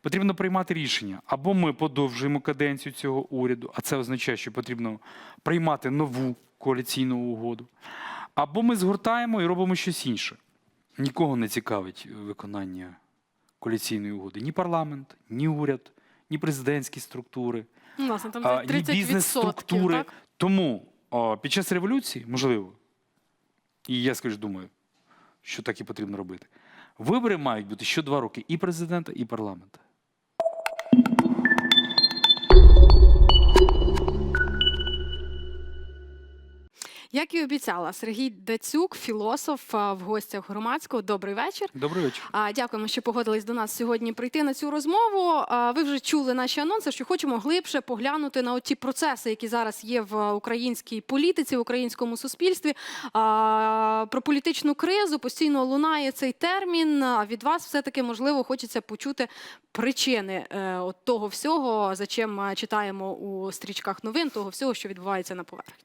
потрібно приймати рішення. Або ми подовжуємо каденцію цього уряду, а це означає, що потрібно приймати нову коаліційну угоду, або ми згортаємо і робимо щось інше. Нікого не цікавить виконання коаліційної угоди. Ні парламент, ні уряд, ні президентські структури, Ну, власне, там а, 30%, ні бізнес-структури. Тому о, під час революції, можливо, і я скажу, думаю, що так і потрібно робити. Вибори мають бути що два роки і президента, і парламента. Як і обіцяла, Сергій Дацюк, філософ в гостях громадського. Добрий вечір. Добрий вечір. Дякуємо, що погодились до нас сьогодні прийти на цю розмову. Ви вже чули наші анонси, що хочемо глибше поглянути на ті процеси, які зараз є в українській політиці, в українському суспільстві. Про політичну кризу постійно лунає цей термін. А від вас все-таки можливо хочеться почути причини е, от того всього, за чим е, читаємо у стрічках новин, того всього, що відбувається на поверхні.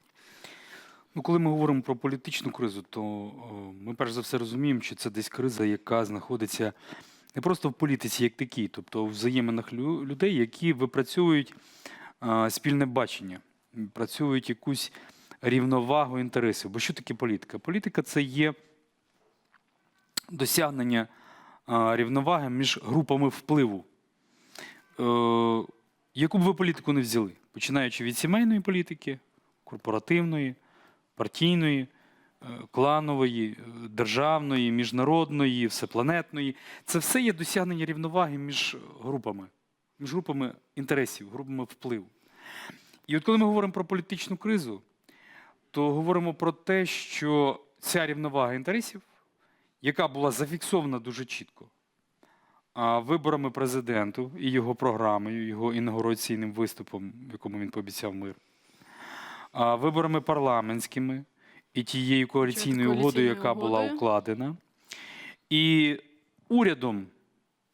Ну, коли ми говоримо про політичну кризу, то о, ми перш за все розуміємо, що це десь криза, яка знаходиться не просто в політиці, як такій, тобто в взаєминах лю- людей, які випрацьовують а, спільне бачення, працюють якусь рівновагу інтересів. Бо що таке політика? Політика це є досягнення а, рівноваги між групами впливу. Е, яку б ви політику не взяли, починаючи від сімейної політики, корпоративної, партійної, е, кланової, е, державної, міжнародної, всепланетної. Це все є досягнення рівноваги між групами, між групами інтересів, групами впливу. І от коли ми говоримо про політичну кризу, то говоримо про те, що ця рівновага інтересів, яка була зафіксована дуже чітко виборами президенту і його програмою, його інаугураційним виступом, в якому він пообіцяв мир, виборами парламентськими і тією коаліційною угодою, яка була укладена, і урядом,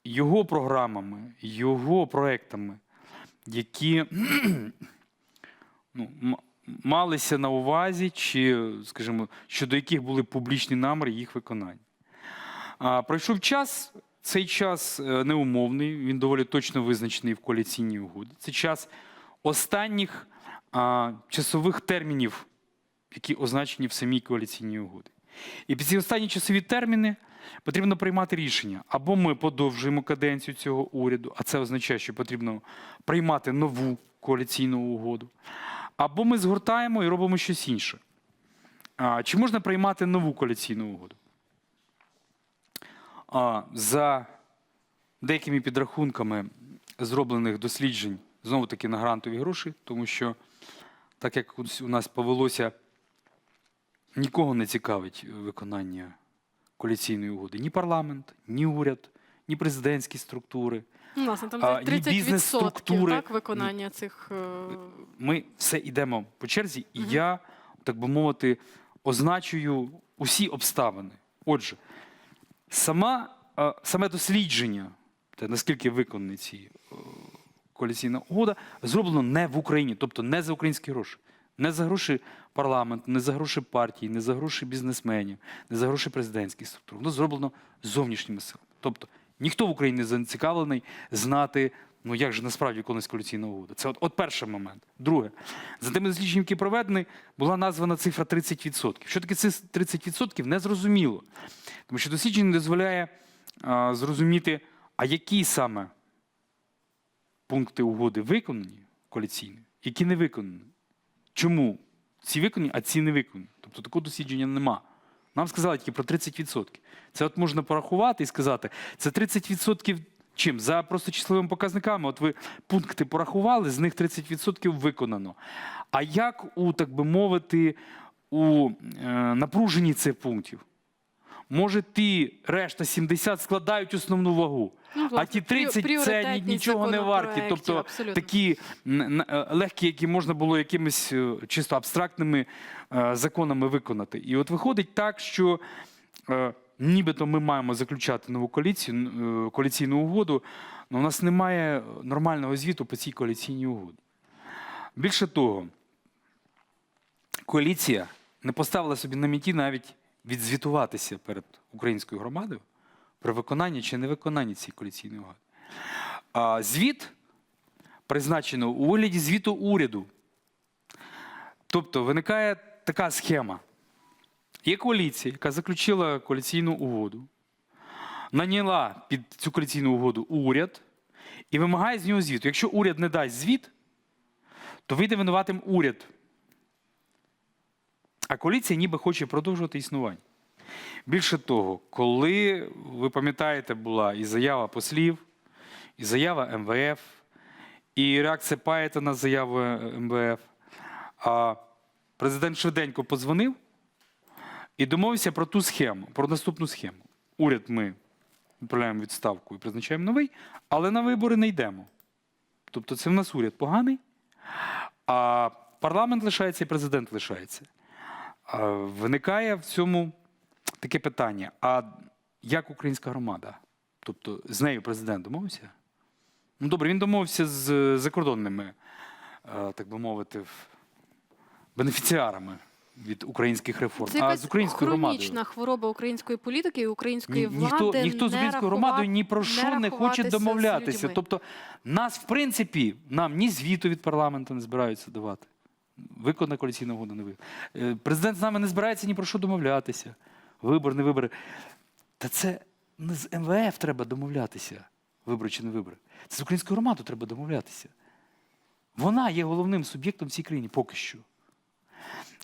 його програмами, його проектами, які ну, малися на увазі, чи, скажімо, щодо яких були публічні наміри їх виконання. А, пройшов час, цей час е, неумовний, він доволі точно визначений в коаліційній угоді. Це час останніх часових термінів, які означені в самій коаліційній угоді. І під ці останні часові терміни потрібно приймати рішення. Або ми подовжуємо каденцію цього уряду, а це означає, що потрібно приймати нову коаліційну угоду, або ми згортаємо і робимо щось інше. Чи можна приймати нову коаліційну угоду? За деякими підрахунками зроблених досліджень, знову таки на грантові гроші, тому що, так як у нас повелося, нікого не цікавить виконання коаліційної угоди. Ні парламент, ні уряд, ні президентські структури. Ну, власне, там А, ні 30% бізнес-структури, так, виконання цих. е, Ми все йдемо по черзі, і я, так би мовити, означую усі обставини. Отже, сама, е, саме дослідження, те, наскільки виконані ці е, коаліційна угода, зроблено не в Україні, тобто не за українські гроші. Не за гроші парламенту, не за гроші партії, не за гроші бізнесменів, не за гроші президентських структур. Воно зроблено зовнішніми силами. Тобто ніхто в Україні не зацікавлений знати, ну як же насправді виконується коаліційна угода. Це от, от перший момент. Друге, за тими дослідженнями, які проведені, була названа цифра 30%. Що таке це 30%, не зрозуміло. Тому що дослідження дозволяє а, зрозуміти, а які саме пункти угоди виконані коаліційні, які не виконані. Чому ці виконані, а ці не виконані? Тобто такого дослідження нема. Нам сказали тільки про 30%. Це от можна порахувати і сказати, це 30% чим? За просто числовими показниками. От ви пункти порахували, з них 30% виконано. А як у, так би мовити, у е, напруженні цих пунктів? Може, ті решта 70 складають основну вагу, Ну, а ті 30 це нічого не варті. Тобто абсолютно. такі е, легкі, які можна було якимись е, чисто абстрактними е, законами виконати. І от виходить так, що нібито ми маємо заключати нову коаліцію, коаліційну угоду, але у нас немає нормального звіту по цій коаліційній угоді. Більше того, коаліція не поставила собі на меті навіть відзвітуватися перед українською громадою про виконання чи невиконання цієї коаліційної угоди. а, звіт призначено у вигляді звіту уряду. Тобто виникає така схема. Є коаліція, яка заключила коаліційну угоду, наняла під цю коаліційну угоду уряд і вимагає з нього звіту. Якщо уряд не дасть звіт, то вийде винуватим уряд. А коаліція ніби хоче продовжувати існування. Більше того, коли ви пам'ятаєте, була і заява послів, і заява МВФ, і реакція Паєта на заяву МВФ, а президент швиденько подзвонив і домовився про ту схему, про наступну схему. Уряд ми відправляємо відставку і призначаємо новий, але на вибори не йдемо. Тобто це в нас уряд поганий, а парламент лишається і президент лишається. Виникає в цьому таке питання: а як українська громада? Тобто з нею президент домовився? Ну добре, він домовився з закордонними, е, так би мовити, бенефіціарами від українських реформ. Це а з українською громадою. хронічна хвороба української політики і української влади. ніхто, ніхто з не українською громадою ні про що не хоче домовлятися. Тобто, нас, в принципі, нам ні звіту від парламенту не збираються давати. Виконана коаліційна угода не виконана. Е, Президент з нами не збирається ні про що домовлятися. Вибори, не вибори. Та це не з МВФ треба домовлятися. Вибори чи не вибори. Це з українською громадою треба домовлятися. Вона є головним суб'єктом в цій країні поки що.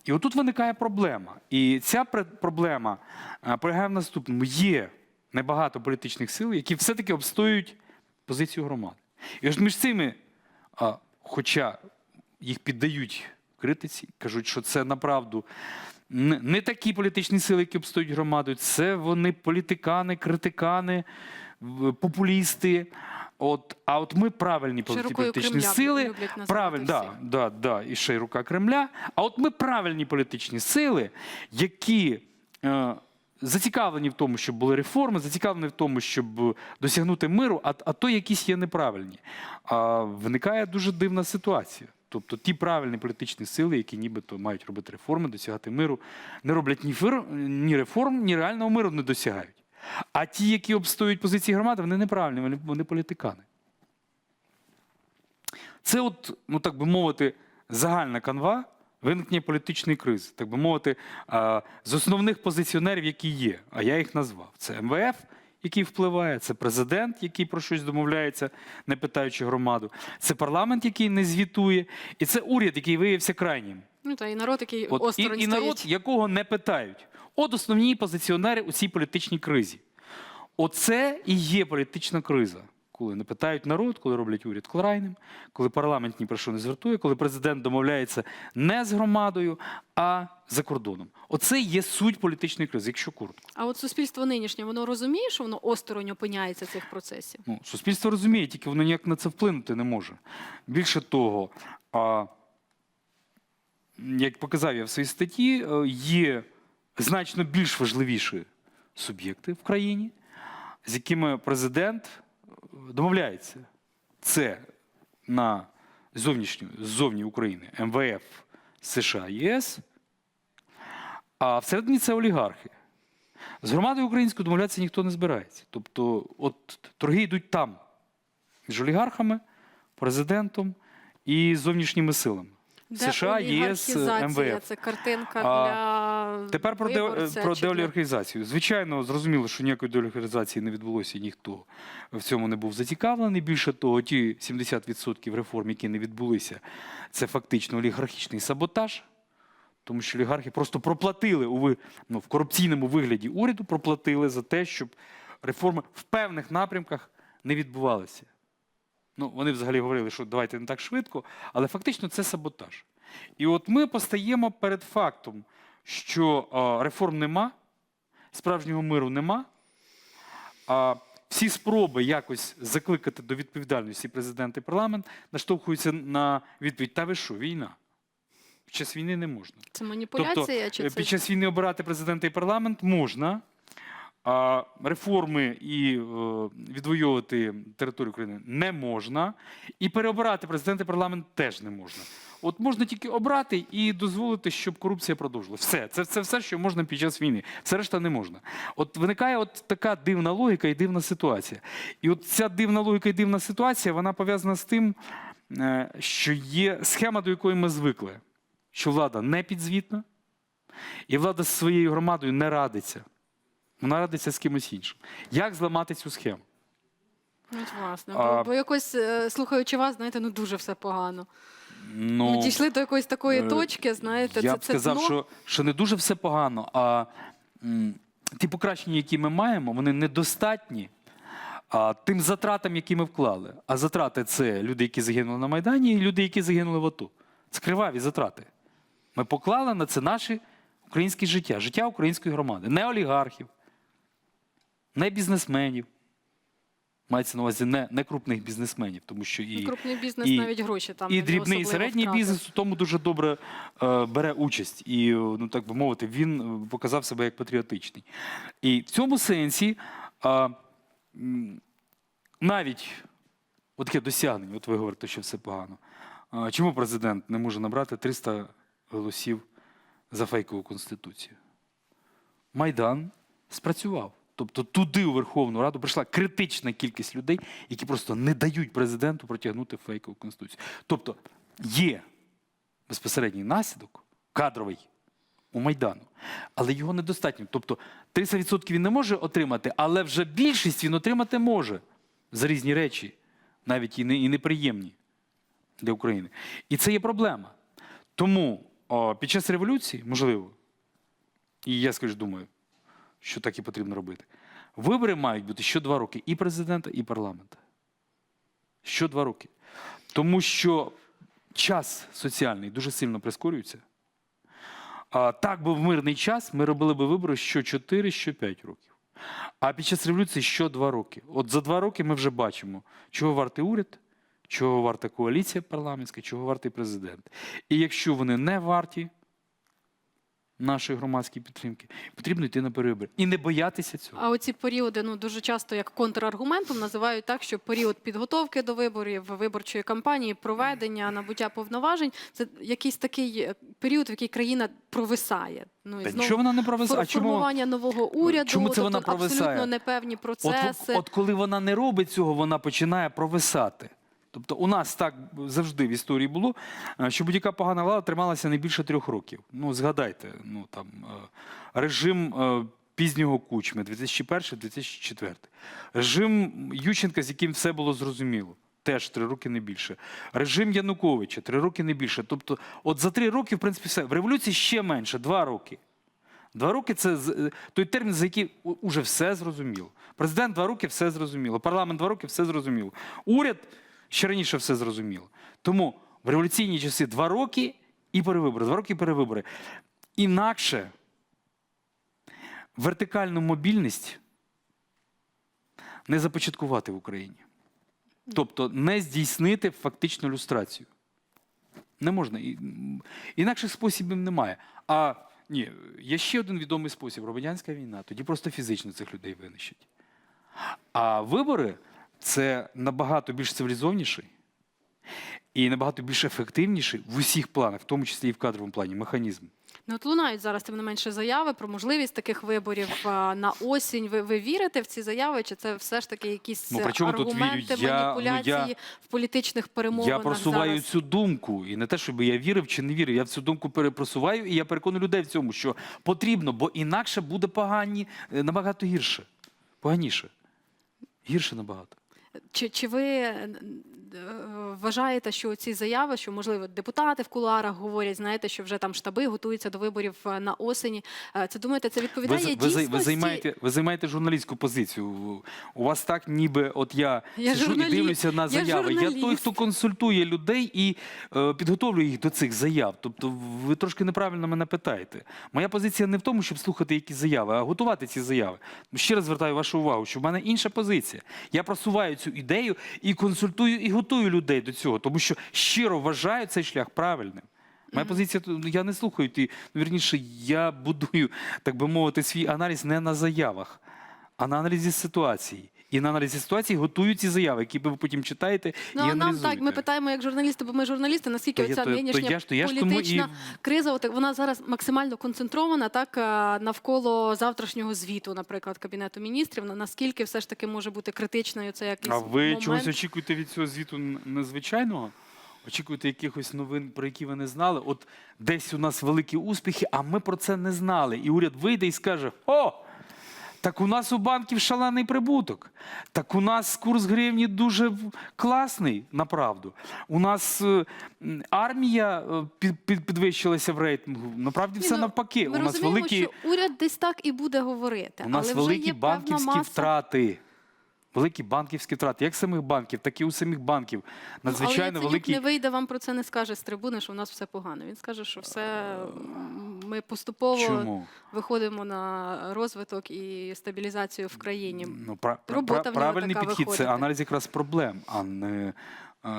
І отут виникає проблема. І ця проблема е, полягає в наступному: є небагато політичних сил, які все-таки обстоюють позицію громади. І ось між цими, хоча їх піддають критиці, кажуть, що це направду не, такі політичні сили, які обстоюють громадою, це вони політикани, критикани, популісти. От, а от ми правильні політичні Кремля сили, правильно, да, да, да, і ще й рука Кремля. А от ми правильні політичні сили, які е, зацікавлені в тому, щоб були реформи, зацікавлені в тому, щоб досягнути миру, а, а то якісь є неправильні. А виникає дуже дивна ситуація. Тобто ті правильні політичні сили, які нібито мають робити реформи, досягати миру, не роблять ні, фір, ні реформ, ні реального миру не досягають. А ті, які обстоюють позиції громади, вони неправильні, вони, вони політикани. Це, от, ну так би мовити, загальна канва виникнення політичної кризи, так би мовити, з основних позиціонерів, які є. А я їх назвав. Це МВФ, який впливає, це президент, який про щось домовляється, не питаючи громаду, це парламент, який не звітує, і це уряд, який виявився крайнім. Ну та і народ, який От, і, осторонь і народ, стоїть. якого не питають. От основні позиціонери у цій політичній кризі. Оце і є політична криза. Коли не питають народ, коли роблять уряд крайним, коли парламент ні про що не звертує, коли президент домовляється не з громадою, а за кордоном. Оце є суть політичної кризи, якщо коротко. А от суспільство нинішнє, воно розуміє, що воно осторонь опиняється цих процесів. Ну, суспільство розуміє, тільки воно ніяк на це вплинути не може. Більше того, а, як показав я в своїй статті, е, є значно більш важливіші суб'єкти в країні, з якими президент домовляється. Це на зовнішню, ззовні України МВФ, США, ЄС, а всередині це олігархи. З громадою українською домовлятися ніхто не збирається. Тобто, от торги йдуть там між олігархами, президентом і зовнішніми силами. Де США, ЄС. МВФ. Це картинка А, для Тепер про, виборця про деолігархізацію. Звичайно, зрозуміло, що ніякої деолігархізації не відбулося, і ніхто в цьому не був зацікавлений. Більше того, ті 70% реформ, які не відбулися, це фактично олігархічний саботаж. Тому що олігархи просто проплатили у ну, в корупційному вигляді уряду, проплатили за те, щоб реформи в певних напрямках не відбувалися. Ну, вони взагалі говорили, що давайте не так швидко, але фактично це саботаж. І от ми постаємо перед фактом, що реформ нема, справжнього миру нема. А всі спроби якось закликати до відповідальності президента і парламент наштовхуються на відповідь: та ви що, війна? Під час війни не можна. Це маніпуляція Тобто, чи е, це під час війни обирати президента і парламент можна, реформи і е, відвоювати територію України не можна, і переобирати президента і парламент теж не можна. От можна тільки обрати і дозволити, щоб корупція продовжила. Все, це, це все, що можна під час війни. Все решта не можна. От виникає от така дивна логіка і дивна ситуація. І от ця дивна логіка і дивна ситуація, вона пов'язана з тим, е, що є схема, до якої ми звикли, що влада не підзвітна, і влада зі своєю громадою не радиться. Вона радиться з кимось іншим. Як зламати цю схему? Ну, От, власне, А- бо, бо якось е, слухаючи вас, знаєте, ну дуже все погано. Ну, Ми дійшли до якоїсь такої е, точки, знаєте, Я це, б це сказав, дно. що, що не дуже все погано, а м, ті покращення, які ми маємо, вони недостатні а, тим затратам, які ми вклали. А затрати це люди, які загинули на Майдані, і люди, які загинули в АТО. Це криваві затрати. Ми поклали на це наше українське життя, життя української громади, не олігархів, не бізнесменів. Мається на увазі не, не крупних бізнесменів, тому що і, Крупний бізнес і- навіть гроші там і дрібний і середній втратив. бізнес у тому дуже добре е, бере участь. І, е, ну так би мовити, він е, показав себе як патріотичний. І в цьому сенсі е, навіть от таке досягнення, от ви говорите, що все погано. Е, чому президент не може набрати 300 голосів за фейкову конституцію? Майдан спрацював. Тобто туди у Верховну Раду прийшла критична кількість людей, які просто не дають президенту протягнути фейкову конституцію. Тобто є безпосередній наслідок кадровий у Майдану, але його недостатньо. Тобто 30% він не може отримати, але вже більшість він отримати може за різні речі, навіть і, не, і неприємні для України. І це є проблема. Тому о, під час революції, можливо, і я скажу, думаю, що так і потрібно робити. Вибори мають бути що два роки і президента, і парламента. Що два роки. Тому що час соціальний дуже сильно прискорюється. А, так би в мирний час ми робили би вибори що 4, що 5 років. А під час революції що 2 роки. От за 2 роки ми вже бачимо, чого вартий уряд, чого варта коаліція парламентська, чого вартий президент. І якщо вони не варті нашої громадської підтримки, потрібно йти на перевибори. І не боятися цього. А оці періоди ну дуже часто як контраргументом називають так, що період підготовки до виборів, виборчої кампанії, проведення, набуття повноважень це якийсь такий е, період, в який країна провисає. Ну і знову нічого вона не провисає. чому? формування нового уряду, Чому це тобто вона провисає? абсолютно непевні От, процеси. от коли вона не робить цього, вона починає провисати. Тобто у нас так завжди в історії було, е, що будь-яка погана влада трималася не більше трьох років. Ну, згадайте, ну там е, режим е, пізнього кучми 2001-2004. Режим Ющенка, з яким все було зрозуміло. Теж три роки не більше. Режим Януковича три роки не більше. Тобто, от за три роки, в принципі, все. В революції ще менше, два роки. Два роки це той термін, за який уже все зрозуміло. Президент два роки все зрозуміло. Парламент два роки все зрозуміло. Уряд ще раніше все зрозуміло. Тому в революційні часи два роки і перевибори. Два роки і перевибори. Інакше вертикальну мобільність не започаткувати в Україні. Тобто не здійснити фактичну люстрацію. Не можна. Інакших способів немає. А ні, є ще один відомий спосіб громадянська війна. Тоді просто фізично цих людей винищать. А вибори це набагато більш цивілізованіший і набагато більш ефективніший в усіх планах, в тому числі і в кадровому плані, механізм. Ну, от лунають зараз тим не менше заяви про можливість таких виборів на осінь. Ви, ви вірите в ці заяви? Чи це все ж таки якісь Ну, вірю? аргументи, Я- ну, маніпуляції я- в політичних перемовинах? Я просуваю зараз? цю думку, і не те, щоб я вірив чи не вірив. Я в цю думку перепросуваю, і я переконую людей в цьому, що потрібно, бо інакше буде погані е, набагато гірше. Поганіше. Гірше набагато. Чи, чи ви е, е, вважаєте, що ці заяви, що можливо депутати в кулуарах говорять, знаєте, що вже там штаби готуються до виборів е, на осені? Це думаєте, це відповідає ви, дійсності? ви, займаєте, ви займаєте журналістську позицію. У вас так, ніби от я, Я сиджу і дивлюся на заяви. Я, той, хто консультує людей і е, підготовлює їх до цих заяв. Тобто ви трошки неправильно мене питаєте. Моя позиція не в тому, щоб слухати якісь заяви, а готувати ці заяви. Ще раз звертаю вашу увагу, що в мене інша позиція. Я просуваю цю ідею і консультую, і готую людей до цього, тому що щиро вважаю цей шлях правильним. Моя позиція тут, я не слухаю ті. Ну, вірніше, я будую, так би мовити, свій аналіз не на заявах, а на аналізі ситуації. І на аналізі ситуації готують ці заяви, які ви потім читаєте Ну, і а нам так, ми питаємо як журналісти, бо ми журналісти, наскільки То оця то- то я ж- то я ж тому політична і- криза, от, вона зараз максимально концентрована так, навколо завтрашнього звіту, наприклад, Кабінету міністрів. Наскільки все ж таки може бути критичною це якийсь А ви момент? чогось очікуєте від цього звіту незвичайного? Очікуєте якихось новин, про які ви не знали? От десь у нас великі успіхи, а ми про це не знали. І уряд вийде і скаже: О! Так у нас у банків шалений прибуток. Так у нас курс гривні дуже класний, направду. У нас е, армія е, під, під, підвищилася в рейтингу. Направді Ні, все ну, навпаки. Ми у нас розуміємо, великі, що уряд десь так і буде говорити. у нас але вже великі є банківські певна маса... втрати. Великі банківські втрати, як самих банків, так і у самих банків. Надзвичайно Але великі. не вийде, вам про це не скаже з трибуни, що в нас все погано. Він скаже, що все ми поступово Чому? виходимо на розвиток і стабілізацію в країні. Ну, пра- Робота пра- в нього правильний така підхід це аналіз якраз проблем, а не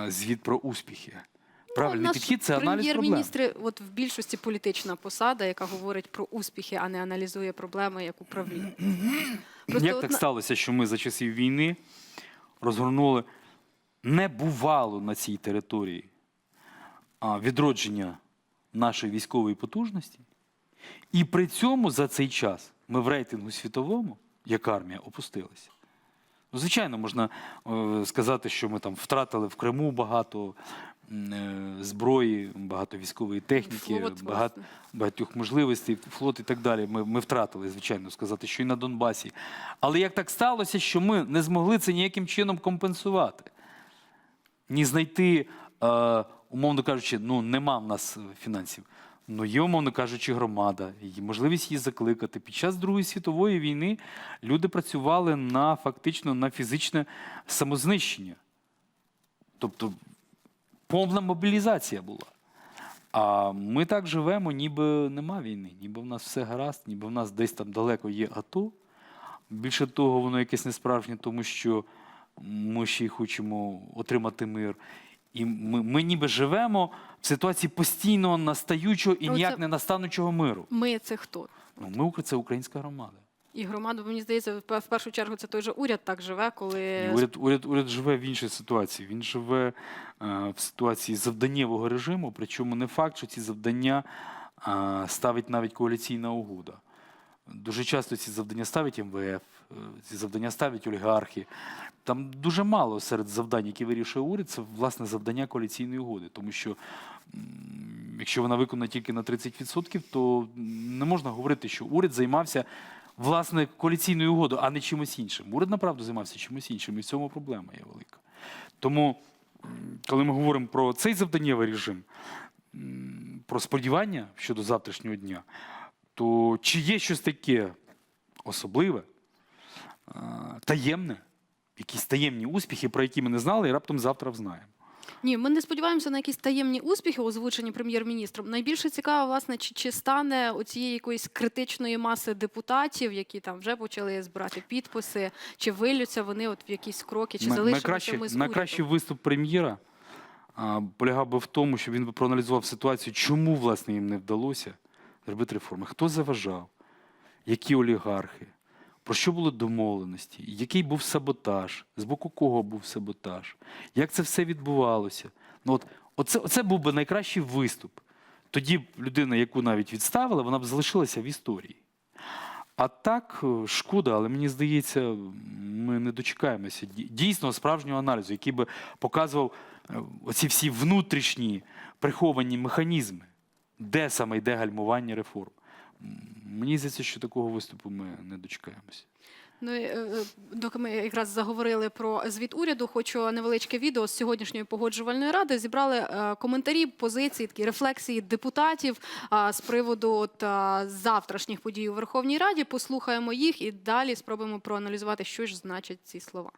звіт про успіхи. Правильний підхід це аналіз проблем. Прем'єр-міністр, от в більшості політична посада, яка говорить про успіхи, а не аналізує проблеми як управління. Просто Як от так сталося, що ми за часів війни розгорнули небувало на цій території відродження нашої військової потужності, і при цьому за цей час ми в рейтингу світовому, як армія, опустилися. Ну, звичайно, можна е, сказати, що ми там втратили в Криму багато зброї, багато військової техніки, Флот, багато, багатьох можливостей, флот і так далі. Ми, ми втратили, звичайно, сказати, що і на Донбасі. Але як так сталося, що ми не змогли це ніяким чином компенсувати? Ні знайти, е, умовно кажучи, ну нема в нас е, фінансів. Ну, є, умовно кажучи, громада, є можливість її закликати. Під час Другої світової війни люди працювали на фактично на фізичне самознищення. Тобто повна мобілізація була. А ми так живемо, ніби нема війни, ніби в нас все гаразд, ніби в нас десь там далеко є АТО. Більше того, воно якесь несправжнє, тому що ми ще й хочемо отримати мир. І ми, ми ніби живемо в ситуації постійного настаючого і Ну, ніяк це- не настанучого миру. Ми це хто? Ну, ми це українська громада. І громада, мені здається, в першу чергу це той же уряд так живе, коли уряд, уряд, уряд живе в іншій ситуації. Він живе е, в ситуації завданнєвого режиму, причому не факт, що ці завдання е, ставить навіть коаліційна угода. Дуже часто ці завдання ставить МВФ, е, ці завдання ставлять олігархи. Там дуже мало серед завдань, які вирішує уряд, це власне завдання коаліційної угоди. Тому що якщо вона виконана тільки на 30%, то не можна говорити, що уряд займався власне коаліційною угодою, а не чимось іншим. Уряд направду займався чимось іншим, і в цьому проблема є велика. Тому, коли ми говоримо про цей завданнєвий режим, про сподівання щодо завтрашнього дня, то чи є щось таке особливе, таємне, якісь таємні успіхи, про які ми не знали, і раптом завтра взнаємо. Ні, ми не сподіваємося на якісь таємні успіхи, озвучені прем'єр-міністром. Найбільше цікаво, власне, чи, чи стане оцієї якоїсь критичної маси депутатів, які там вже почали збирати підписи, чи вилються вони от в якісь кроки, чи залишимося ми з найкращий виступ прем'єра полягав би в тому, що він би проаналізував ситуацію, чому власне їм не вдалося зробити реформи, хто заважав, які олігархи, про що були домовленості, який був саботаж, з боку кого був саботаж, як це все відбувалося. Ну, от, оце, оце був би найкращий виступ. Тоді людина, яку навіть відставили, вона б залишилася в історії. А так, е, шкода, але мені здається, ми не дочекаємося дій- дійсного справжнього аналізу, який би показував е, оці всі внутрішні приховані механізми, де саме йде гальмування реформ. Мені здається, що такого виступу ми не дочекаємося. Ну, е, е, доки ми якраз заговорили про звіт уряду, хочу невеличке відео з сьогоднішньої погоджувальної ради. Зібрали е, коментарі, позиції, такі рефлексії депутатів з приводу от, завтрашніх подій у Верховній Раді. Послухаємо їх і далі спробуємо проаналізувати, що ж значать ці слова.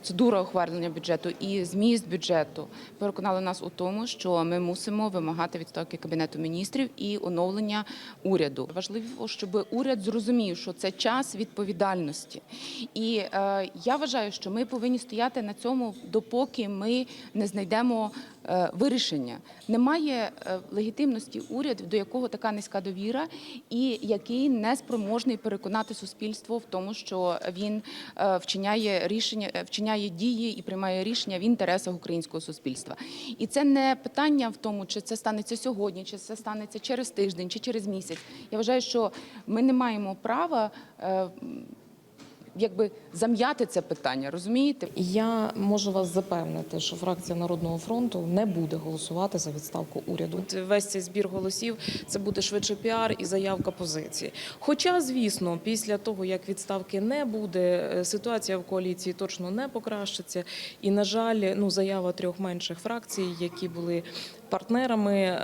Процедура ухвалення бюджету і зміст бюджету переконали нас у тому, що ми мусимо вимагати відставки кабінету міністрів і оновлення уряду. Важливо, щоб уряд зрозумів, що це час відповідальності. І е, я вважаю, що ми повинні стояти на цьому, допоки ми не знайдемо вирішення. Немає е, легітимності уряду, до якого така низька довіра, і який не спроможний переконати суспільство в тому, що він е, вчиняє рішення, е, вчиняє дії і приймає рішення в інтересах українського суспільства. І це не питання в тому, чи це станеться сьогодні, чи це станеться через тиждень, чи через місяць. Я вважаю, що ми не маємо права. Якби зам'яти це питання, розумієте? Я можу вас запевнити, що фракція Народного фронту не буде голосувати за відставку уряду. Весь цей збір голосів це буде швидше піар і заявка позиції. Хоча, звісно, після того як відставки не буде, е, ситуація в коаліції точно не покращиться. І на жаль, ну заява трьох менших фракцій, які були партнерами е,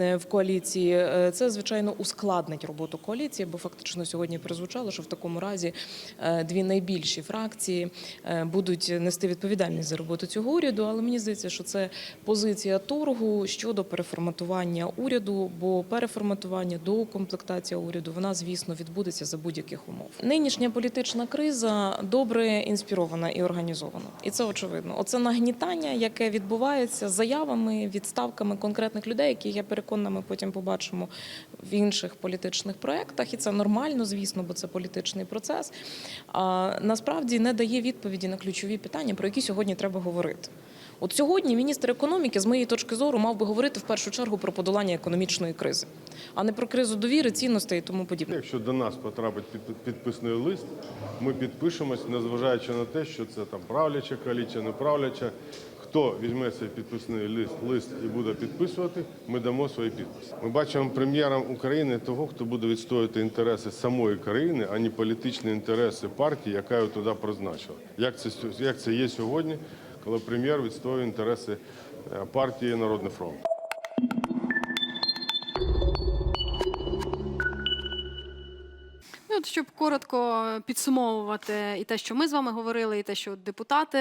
е, в коаліції, е, це звичайно ускладнить роботу коаліції, бо фактично сьогодні прозвучало, що в такому разі дві найбільші фракції будуть нести відповідальність за роботу цього уряду. Але мені здається, що це позиція торгу щодо переформатування уряду, бо переформатування доукомплектація уряду вона, звісно, відбудеться за будь-яких умов. Нинішня політична криза добре інспірована і організована, і це очевидно. Оце нагнітання, яке відбувається заявами, відставками конкретних людей, які я переконана, ми потім побачимо в інших політичних проєктах, і це нормально, звісно, бо це політичний процес. А насправді не дає відповіді на ключові питання, про які сьогодні треба говорити. От сьогодні міністр економіки, з моєї точки зору, мав би говорити в першу чергу про подолання економічної кризи, а не про кризу довіри, цінностей і тому подібне. Якщо до нас потрапить під- підписний лист, ми підпишемось, незважаючи на те, що це там правляча коаліція, не правляча. Хто візьме цей підписний лист, лист і буде підписувати, ми дамо свої підписи. Ми бачимо прем'єром України того, хто буде відстоювати інтереси самої країни, а не політичні інтереси партії, яка його туди призначила. Як це, як це є сьогодні, коли прем'єр відстоює інтереси е, партії Народний фронт? Щоб коротко підсумовувати і те, що ми з вами говорили, і те, що депутати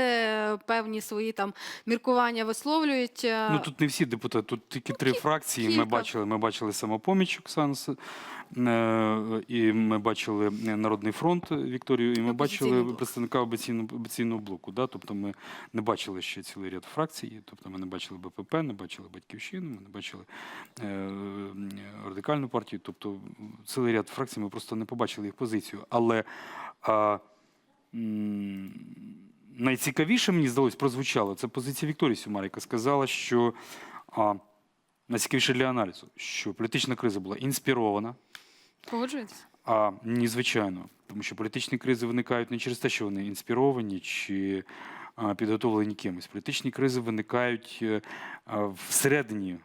певні свої там міркування висловлюють. е, Ну тут не всі депутати, тут тільки три фракції. Ми бачили. Ми бачили самопоміч Оксану і ми бачили Народний фронт Вікторію, і ми бачили представника опозиційного блоку. Да? Тобто ми не бачили ще цілий ряд фракцій. Тобто ми не бачили БПП, не бачили Батьківщину, ми не бачили е, радикальну партію. Тобто цілий ряд фракцій ми просто не побачили їх позицію. Але а, найцікавіше мені здалось прозвучало це позиція Вікторії Сюмар, яка сказала, що а, найцікавіше для аналізу, що політична криза була інспірована. Погоджуєтесь? А ні, звичайно, тому що політичні кризи виникають не через те, що вони інспіровані чи підготовлені кимось. Політичні кризи виникають е, всередині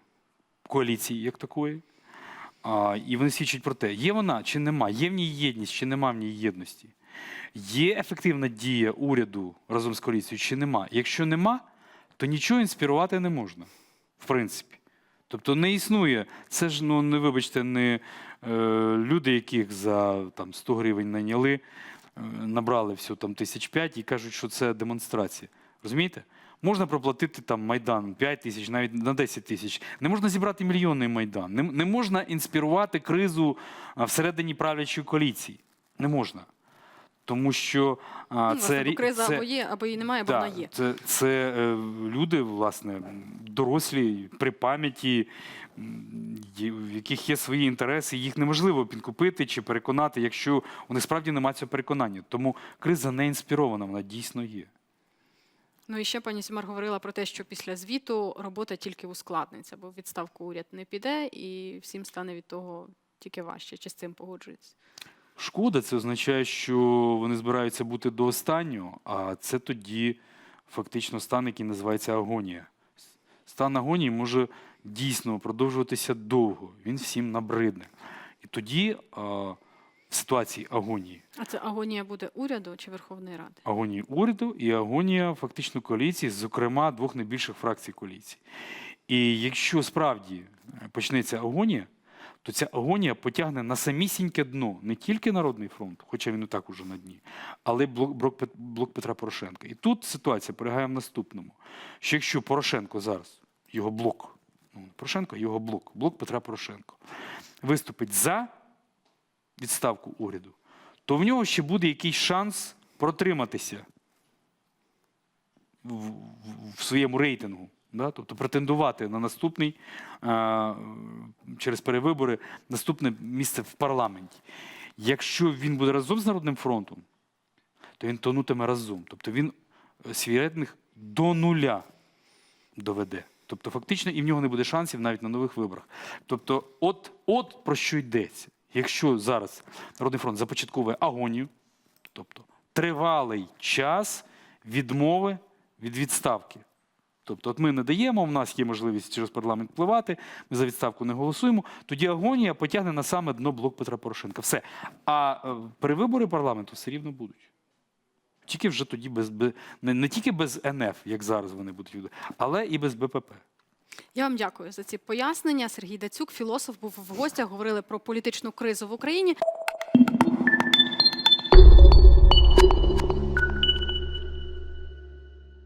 коаліції як такої. А, і вони свідчать про те, є вона чи нема, є в ній єдність, чи нема в ній єдності. Є ефективна дія уряду разом з коаліцією, чи нема. Якщо нема, то нічого інспірувати не можна, в принципі. Тобто не існує. Це ж, ну, не вибачте, не люди, яких за там, 100 гривень найняли, е, набрали всього там тисяч п'ять і кажуть, що це демонстрація. Розумієте? Можна проплатити там майдан 5 тисяч, навіть на 10 тисяч. Не можна зібрати мільйонний майдан. Не, не можна інспірувати кризу всередині правлячої коаліції. Не можна. Тому що а, Ну, це, криза це, або є, або її немає, або Да, вона є. Це, це е, люди, власне, дорослі, при пам'яті, в яких є свої інтереси, їх неможливо підкупити чи переконати, якщо них справді немає цього переконання. Тому криза не інспірована, вона дійсно є. Ну і ще пані Сімар говорила про те, що після звіту робота тільки ускладниться, бо відставку уряд не піде, і всім стане від того тільки важче. Чи з цим погоджується? Шкода, це означає, що вони збираються бути до останнього, а це тоді фактично стан, який називається агонія. Стан агонії може дійсно продовжуватися довго, він всім набридне. І тоді а, в ситуації агонії, А це агонія буде уряду чи Верховної Ради? агонії уряду і агонія фактично коаліції, зокрема двох найбільших фракцій коаліції. І якщо справді е, почнеться агонія, то ця агонія потягне на самісіньке дно не тільки Народний фронт, хоча він і так уже на дні, але й блок, Петра Порошенка. І тут ситуація полягає в наступному: що якщо Порошенко зараз, його блок, Порошенко, його блок, блок Петра Порошенко, виступить за відставку уряду, то в нього ще буде якийсь шанс протриматися в, в- своєму рейтингу Да? Тобто претендувати на наступний е, через перевибори наступне місце в парламенті. Якщо він буде разом з Народним фронтом, то він тонутиме разом. Тобто він е, свій рейтинг до нуля доведе. Тобто, фактично, і в нього не буде шансів навіть на нових виборах. Тобто, от, от про що йдеться. Якщо зараз Народний фронт започатковує агонію, тобто тривалий час відмови від відставки. Тобто, от ми не даємо, в нас є можливість через парламент впливати, ми за відставку не голосуємо. Тоді агонія потягне на саме дно блок Петра Порошенка. Все. А е, перевибори парламенту все рівно будуть. Тільки вже тоді без, не, не тільки без НФ, як зараз вони будуть, люди, але і без БПП. Я вам дякую за ці пояснення. Сергій Дацюк, філософ, був в гостях. Говорили про політичну кризу в Україні.